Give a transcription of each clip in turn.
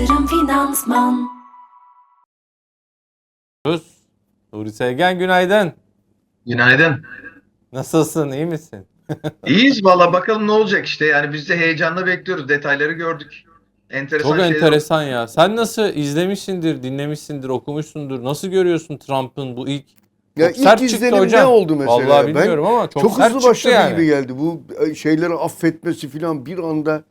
Yatırım Finansman. Nuri Sevgen günaydın. Günaydın. Nasılsın? iyi misin? İyiyiz valla bakalım ne olacak işte. Yani biz de heyecanla bekliyoruz. Detayları gördük. Enteresan Çok şeyler enteresan ya. Sen nasıl izlemişsindir, dinlemişsindir, okumuşsundur. Nasıl görüyorsun Trump'ın bu ilk Ya Çok ilk sert çıktı izlenim hocam. ne oldu mesela? Vallahi Ben bilmiyorum ama çok, çok, sert hızlı çıktı başladı yani. gibi geldi. Bu e, şeyleri affetmesi falan bir anda.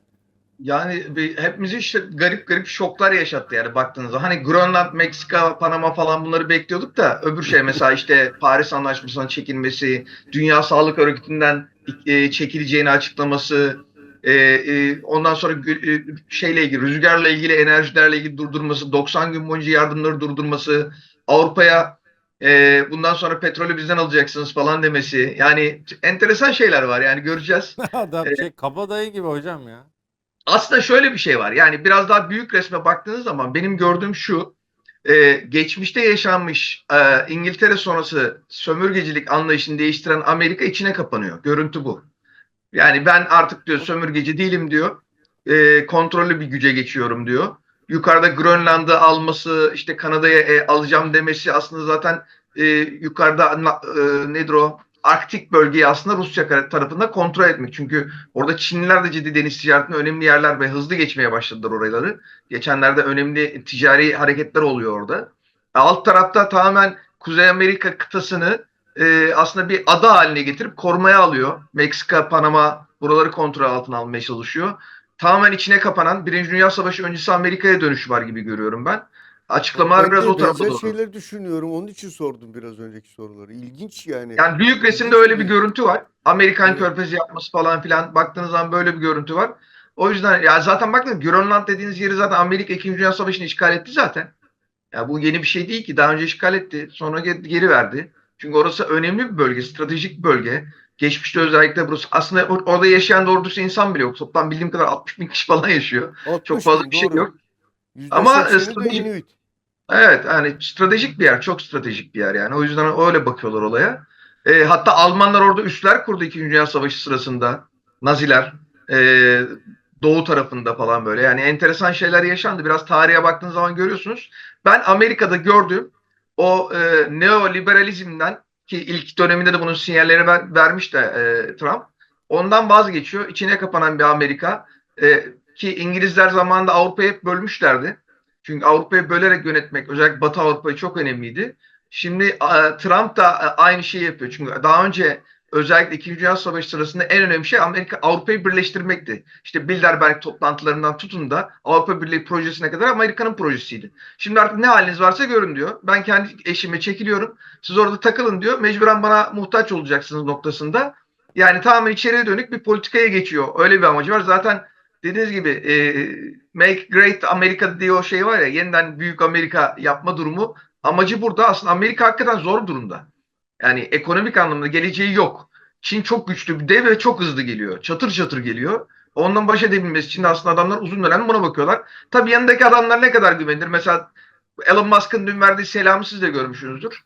Yani hepimizi işte garip garip şoklar yaşattı yani baktığınızda. Hani Grönland, Meksika, Panama falan bunları bekliyorduk da öbür şey mesela işte Paris Anlaşması'ndan çekilmesi, Dünya Sağlık Örgütü'nden e, çekileceğini açıklaması, e, e, ondan sonra e, şeyle ilgili, rüzgarla ilgili, enerjilerle ilgili durdurması, 90 gün boyunca yardımları durdurması, Avrupa'ya e, bundan sonra petrolü bizden alacaksınız falan demesi. Yani enteresan şeyler var yani göreceğiz. Adam şey kabadayı gibi hocam ya. Aslında şöyle bir şey var. Yani biraz daha büyük resme baktığınız zaman benim gördüğüm şu. e, geçmişte yaşanmış e, İngiltere sonrası sömürgecilik anlayışını değiştiren Amerika içine kapanıyor. Görüntü bu. Yani ben artık diyor sömürgeci değilim diyor. E, kontrollü bir güce geçiyorum diyor. Yukarıda Grönland'ı alması, işte Kanada'ya e, alacağım demesi aslında zaten e, yukarıda e, nedir o? Arktik bölgeyi aslında Rusya tarafında kontrol etmek. Çünkü Orada Çinliler de ciddi deniz ticaretinde önemli yerler ve hızlı geçmeye başladılar oraları. Geçenlerde önemli ticari hareketler oluyor orada. Alt tarafta tamamen Kuzey Amerika kıtasını e, aslında bir ada haline getirip korumaya alıyor. Meksika, Panama buraları kontrol altına almaya çalışıyor. Tamamen içine kapanan Birinci Dünya Savaşı öncesi Amerika'ya dönüşü var gibi görüyorum ben. Açıklamalar Ben biraz o tarafa doğru. şeyler düşünüyorum. Onun için sordum biraz önceki soruları. İlginç yani. Yani büyük resimde öyle bir görüntü var. Amerikan Evet. körfezi yapması falan filan baktığınız zaman böyle bir görüntü var. O yüzden ya zaten bakın Grönland dediğiniz yeri zaten Amerika 2. Dünya Savaşı'nı işgal etti zaten. Ya bu yeni bir şey değil ki. Daha önce işgal etti. Sonra ge- geri verdi. Çünkü orası önemli bir bölge, stratejik bir bölge. Geçmişte özellikle burası. Aslında or- orada yaşayan doğru dürüst insan bile yok. Toplam bildiğim kadar 60 bin kişi falan yaşıyor. 60 Çok fazla bin, bir şey doğru. yok. Ama, de stratejik-. Evet yani stratejik bir yer. Çok stratejik bir yer yani. O yüzden öyle bakıyorlar olaya. E, hatta Almanlar orada üsler kurdu 2. Dünya Savaşı sırasında. Naziler. e, doğu tarafında falan böyle. Yani enteresan şeyler yaşandı. Biraz tarihe baktığınız zaman görüyorsunuz. Ben Amerika'da gördüğüm o e, neoliberalizmden ki ilk döneminde de bunun sinyalleri ver, vermiş de e, Trump. Ondan vazgeçiyor. İçine kapanan bir Amerika. E, ki İngilizler zamanında Avrupa'yı hep bölmüşlerdi. Çünkü Avrupa'yı bölerek yönetmek özellikle Batı Avrupa'yı çok önemliydi. Şimdi e, Trump da e, aynı şeyi yapıyor. Çünkü daha önce özellikle 2. Dünya Savaşı sırasında en önemli şey Amerika Avrupa'yı birleştirmekti. İşte Bilderberg toplantılarından tutun da Avrupa Birliği projesine kadar Amerika'nın projesiydi. Şimdi artık ne haliniz varsa görün diyor. Ben kendi eşime çekiliyorum. Siz orada takılın diyor. Mecburen bana muhtaç olacaksınız noktasında. Yani tamamen içeriye dönük bir politikaya geçiyor. Öyle bir amacı var. Zaten dediğiniz gibi e, Make Great America diye o şey var ya yeniden büyük Amerika yapma durumu amacı burada aslında Amerika hakikaten zor durumda. Yani ekonomik anlamda geleceği yok. Çin çok güçlü bir dev ve çok hızlı geliyor. Çatır çatır geliyor. Ondan baş edebilmesi için aslında adamlar uzun dönem buna bakıyorlar. Tabii yanındaki adamlar ne kadar güvenilir? Mesela Elon Musk'ın dün verdiği selamı siz de görmüşsünüzdür.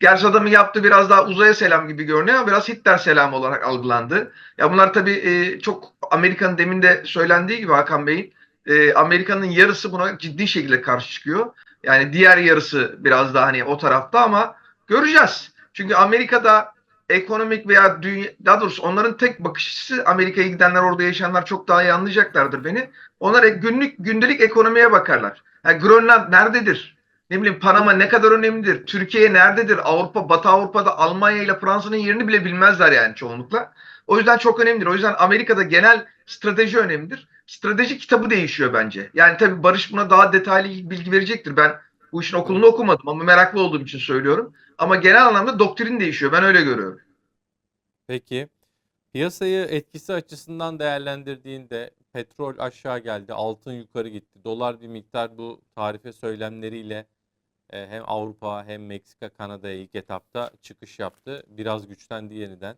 Gerçi adamın yaptığı biraz daha uzaya selam gibi görünüyor ama biraz Hitler selamı olarak algılandı. Ya bunlar tabii e, çok Amerika'nın demin de söylendiği gibi Hakan Bey'in e, Amerika'nın yarısı buna ciddi şekilde karşı çıkıyor. Yani diğer yarısı biraz daha hani o tarafta ama göreceğiz. Çünkü Amerika'da ekonomik veya dünya, daha doğrusu onların tek bakış açısı Amerika'ya gidenler orada yaşayanlar çok daha iyi anlayacaklardır beni. Onlar e- günlük gündelik ekonomiye bakarlar. Yani Grönland nerededir? Ne bileyim Panama ne kadar önemlidir? Türkiye nerededir? Avrupa, Batı Avrupa'da Almanya ile Fransa'nın yerini bile bilmezler yani çoğunlukla. O yüzden çok önemlidir. O yüzden Amerika'da genel strateji önemlidir. Strateji kitabı değişiyor bence. Yani tabii Barış buna daha detaylı bilgi verecektir. Ben bu işin okulunu okumadım ama meraklı olduğum için söylüyorum. Ama genel anlamda doktrin değişiyor. Ben öyle görüyorum. Peki piyasayı etkisi açısından değerlendirdiğinde petrol aşağı geldi, altın yukarı gitti. Dolar bir miktar bu tarife söylemleriyle e, hem Avrupa hem Meksika, Kanada'ya ilk etapta çıkış yaptı. Biraz güçlendi yeniden.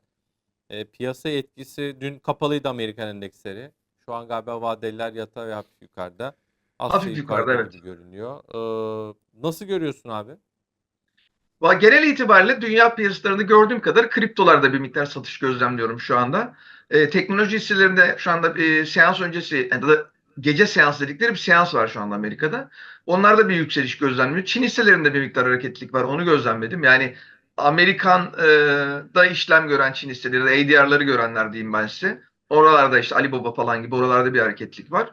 E, piyasa etkisi dün kapalıydı Amerikan endeksleri. Şu an galiba vadeliler yatağı ve hafif yukarıda. Asya Hafif yukarıda, yukarıda evet. görünüyor. Ee, nasıl görüyorsun abi? Genel itibariyle dünya piyasalarında gördüğüm kadar kriptolarda bir miktar satış gözlemliyorum şu anda. Ee, teknoloji hisselerinde şu anda e, seans öncesi ya da gece seans dedikleri bir seans var şu anda Amerika'da. Onlarda bir yükseliş gözlemliyor. Çin hisselerinde bir miktar hareketlilik var. Onu gözlemledim. Yani Amerikan'da işlem gören Çin hisseleri, ADR'ları görenler diyeyim ben size. Oralarda işte Alibaba falan gibi oralarda bir hareketlilik var.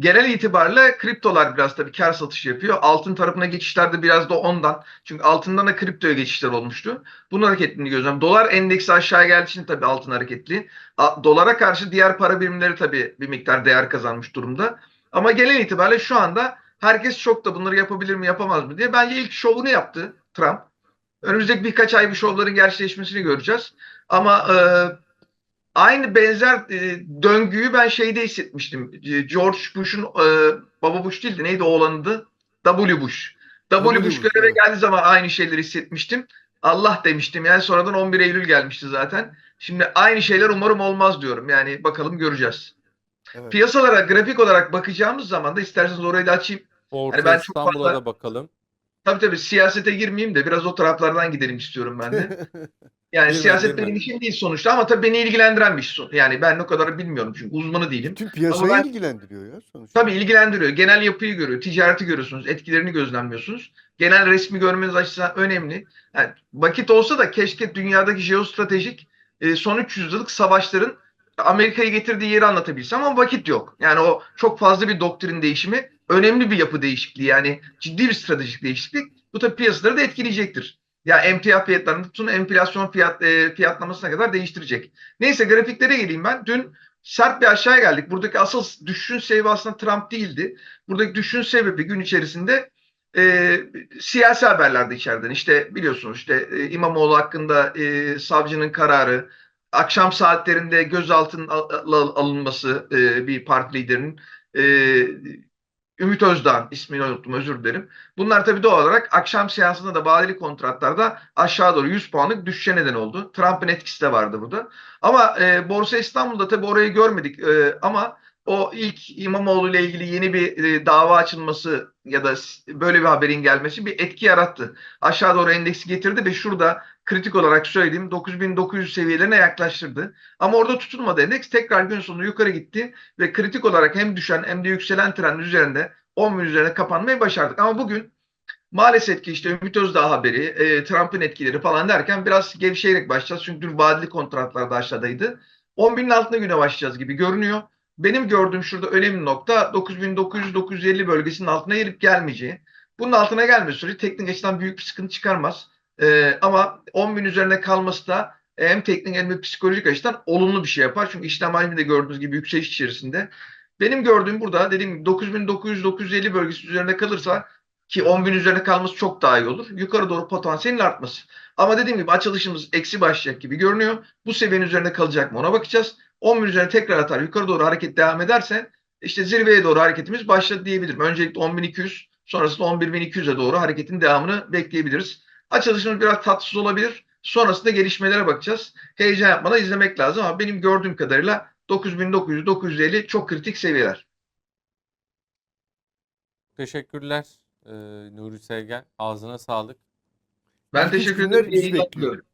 Genel itibariyle kriptolar biraz tabii kar satışı yapıyor. Altın tarafına geçişlerde biraz da ondan. Çünkü altından da kriptoya geçişler olmuştu. Bunun hareketliliğini gözlem. Dolar endeksi aşağı geldiği için tabii altın hareketli. Dolara karşı diğer para birimleri tabii bir miktar değer kazanmış durumda. Ama genel itibariyle şu anda herkes çok da bunları yapabilir mi yapamaz mı diye. Bence ilk şovunu yaptı Trump. Önümüzdeki birkaç ay bu şovların gerçekleşmesini göreceğiz. Ama e, aynı benzer e, döngüyü ben şeyde hissetmiştim. E, George Bush'un e, baba Bush değildi neydi oğlanıydı? W Bush. W, W Bush göreve evet. geldiği zaman aynı şeyleri hissetmiştim. Allah demiştim yani sonradan 11 Eylül gelmişti zaten. Şimdi aynı şeyler umarım olmaz diyorum. Yani bakalım göreceğiz. Evet. Piyasalara grafik olarak bakacağımız zaman da isterseniz orayı da açayım. Orta Hani ben çok İstanbul'a fazla- da bakalım. Tabii tabii siyasete girmeyeyim de biraz o taraflardan gidelim istiyorum ben de. Yani Girme, siyaset benim işim değil sonuçta ama tabii beni ilgilendiren bir son- Yani ben o kadar bilmiyorum çünkü uzmanı değilim. Bütün piyasayı ben- ilgilendiriyor ya sonuçta. Tabii ilgilendiriyor. Genel yapıyı görüyor. Ticareti görüyorsunuz. Etkilerini gözlemliyorsunuz. Genel resmi görmeniz açısından önemli. Yani vakit olsa da keşke dünyadaki jeostratejik e, son 300 yıllık savaşların Amerika'yı getirdiği yeri anlatabilsem ama vakit yok. Yani o çok fazla bir doktrin değişimi, önemli bir yapı değişikliği yani ciddi bir stratejik değişiklik. Bu tabii piyasaları da etkileyecektir. Ya emtia fiyatlarını tutun enflasyon fiyat, e, fiyatlamasına kadar değiştirecek. Neyse grafiklere geleyim ben. Dün sert bir aşağıya geldik. Buradaki asıl düşüşün sebebi aslında Trump değildi. Buradaki düşüşün sebebi gün içerisinde e, siyasi haberlerde içeriden. İşte biliyorsunuz işte e, İmamoğlu hakkında e, savcının kararı, akşam saatlerinde gözaltına al- al- alınması e, bir parti liderinin e, Ümit Özdağ ismini unuttum özür dilerim. Bunlar tabii doğal olarak akşam seansında da vadeli kontratlarda aşağı doğru 100 puanlık düşüşe neden oldu. Trump'ın etkisi de vardı burada. Ama e, Borsa İstanbul'da tabii orayı görmedik E, ama o ilk İmamoğlu ile ilgili yeni bir e, dava açılması ya da böyle bir haberin gelmesi bir etki yarattı. Aşağı doğru endeksi getirdi ve şurada kritik olarak söyleyeyim 9900 seviyelerine yaklaştırdı. Ama orada tutunmadı endeks tekrar gün sonu yukarı gitti ve kritik olarak hem düşen hem de yükselen trend üzerinde 10 bin üzerine kapanmayı başardık. Ama bugün maalesef ki işte Ümit Özdağ haberi, e, Trump'ın etkileri falan derken biraz gevşeyerek başlayacağız. Çünkü dün vadeli kontratlar da aşağıdaydı. 10 binin altında güne başlayacağız gibi görünüyor. Benim gördüğüm şurada önemli nokta 9900-950 bölgesinin altına gelip gelmeyeceği. Bunun altına gelme sürece teknik açıdan büyük bir sıkıntı çıkarmaz. E, ama 10 bin üzerine kalması da hem teknik hem de psikolojik açıdan olumlu bir şey yapar. Çünkü işlem halinde gördüğünüz gibi yükseliş içerisinde. Benim gördüğüm burada dediğim gibi 9900-950 bölgesi üzerine kalırsa ki 10 bin üzerine kalması çok daha iyi olur. Yukarı doğru potansiyelin artması. Ama dediğim gibi açılışımız eksi başlayacak gibi görünüyor. Bu seviyenin üzerinde kalacak mı ona bakacağız. 10 bin üzerine tekrar atar yukarı doğru hareket devam ederse işte zirveye doğru hareketimiz başladı diyebilirim. Öncelikle 10.200 sonrasında 11.200'e doğru hareketin devamını bekleyebiliriz. Açılışımız biraz tatsız olabilir. Sonrasında gelişmelere bakacağız. Heyecan yapmadan izlemek lazım ama benim gördüğüm kadarıyla 9900-950 çok kritik seviyeler. Teşekkürler e, Nuri Sevgen. Ağzına sağlık. Ben teşekkür ederim. İyi bizi yayınlar bekliyor. diliyorum.